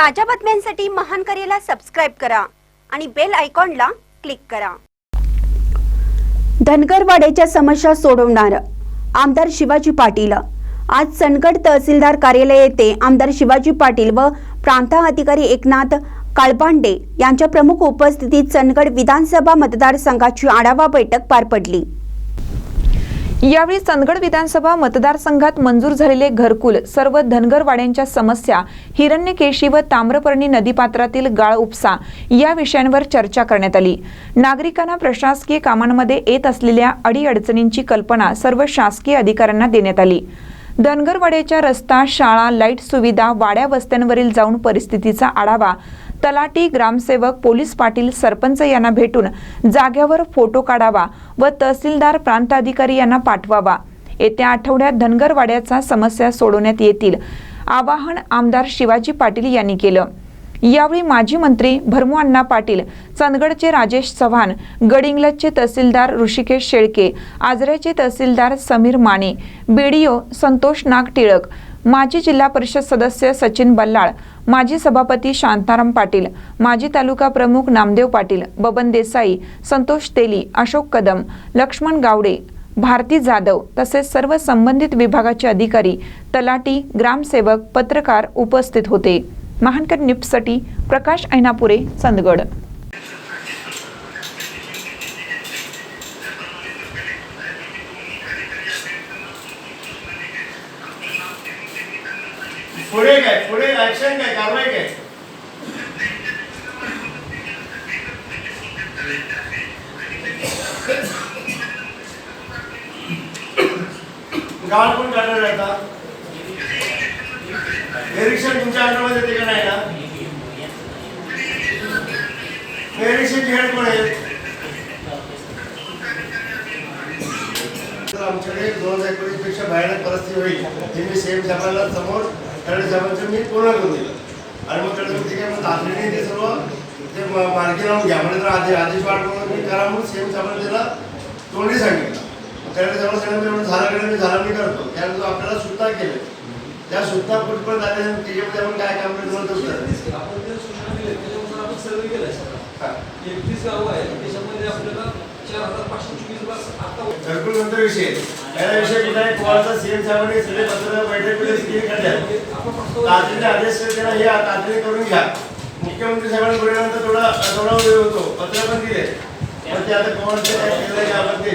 ताज्या बातम्यांसाठी महान करेला सबस्क्राईब करा आणि बेल आयकॉनला क्लिक करा. धनगरवाड्याच्या समस्या सोडवणार आमदार शिवाजी पाटील. आज चंदगड तहसीलदार कार्यालय येथे आमदार शिवाजी पाटील व प्रांता अधिकारी एकनाथ काळबांडे यांच्या प्रमुख उपस्थितीत चंदगड विधानसभा मतदारसंघाची आढावा बैठक पार पडली. यावेळी चंदगड विधानसभा मतदारसंघात मंजूर झालेले घरकुल सर्व धनगरवाड्यांच्या समस्या हिरण्यकेशी व ताम्रपर्णी नदीपात्रातील गाळ उपसा या विषयांवर चर्चा करण्यात आली. नागरिकांना प्रशासकीय कामांमध्ये येत असलेल्या अडीअडचणींची कल्पना सर्व शासकीय अधिकाऱ्यांना देण्यात आली. धनगरवाड्याच्या रस्ता शाळा लाइट सुविधा वाड्या वस्त्यांवरील जाऊन परिस्थितीचा आढावा तलाटी ग्रामसेवक पोलीस पाटील सरपंच यांना भेटून जाग्यावर फोटो काढावा व तहसीलदार प्रांताधिकारी यांना पाठवावा. येत्या आठवड्यात धनगरवाड्याचा समस्या सोडवण्यात येतील आवाहन आमदार शिवाजी पाटील यांनी केलं. यावेळी माजी मंत्री भरमू अण्णा पाटील चंदगडचे राजेश चव्हाण गडिंग्लजचे तहसीलदार ऋषिकेश शेळके आजऱ्याचे तहसीलदार समीर माने बीडीओ संतोष नाग टिळक माजी जिल्हा परिषद सदस्य सचिन बल्लाळ माजी सभापती शांताराम पाटील माजी तालुका प्रमुख नामदेव पाटील बबन देसाई संतोष तेली अशोक कदम लक्ष्मण गावडे भारती जाधव तसेच सर्व संबंधित विभागाचे अधिकारी तलाटी ग्रामसेवक पत्रकार उपस्थित होते. महानकर निप्ससाठी प्रकाश ऐनापुरे चंदगड. पुढे काय पुढे ऍक्शन काय कारवाई काय गाळ कोण काढणार आहे आता? निरीक्षण तुमच्या अंडरमध्ये येते का नाही ना निरीक्षण हेड कोण आहे. तर आमच्याकडे दोन हजार एकोणीसपेक्षा भयानक परिस्थिती होईल. हे मी सेम साहेबांना समोर तळे साहेबांचं मी पूर्ण करून दिलं. आणि मग तळे साहेब ठीक आहे मग तातडीने ते सर्व ते मार्गी लावून घ्या. म्हणजे तर आधी आदेश वाट म्हणून मी करा. म्हणून सेम साहेबांना त्याला तोंडी सांगितलं. तळे साहेबांना सांगितलं एवढं झालं कडे मी झालं मी करतो. त्यानंतर आपल्याला सुद्धा केलं. त्या सुद्धा कुठपर्यंत आले त्याच्यामध्ये आपण काय काम करतो जे. एकतीस गावं आहेत त्याच्यामध्ये आपल्याला चार हजार पाचशे चोवीस बस आता घरकुल नंतर विषय. पहिला विषय कुठे आहे? कोणाचा सीएम साहेबांनी सगळे पत्र काढल्या प्रस्ताव तातडीने आदेश केला हे तातडीने करून घ्या. मुख्यमंत्री साहेबांनी बोलल्यानंतर थोडा थोडा वेळ होतो. पत्र पण दिले पण ते आता कोणाचे काय केलं याबद्दल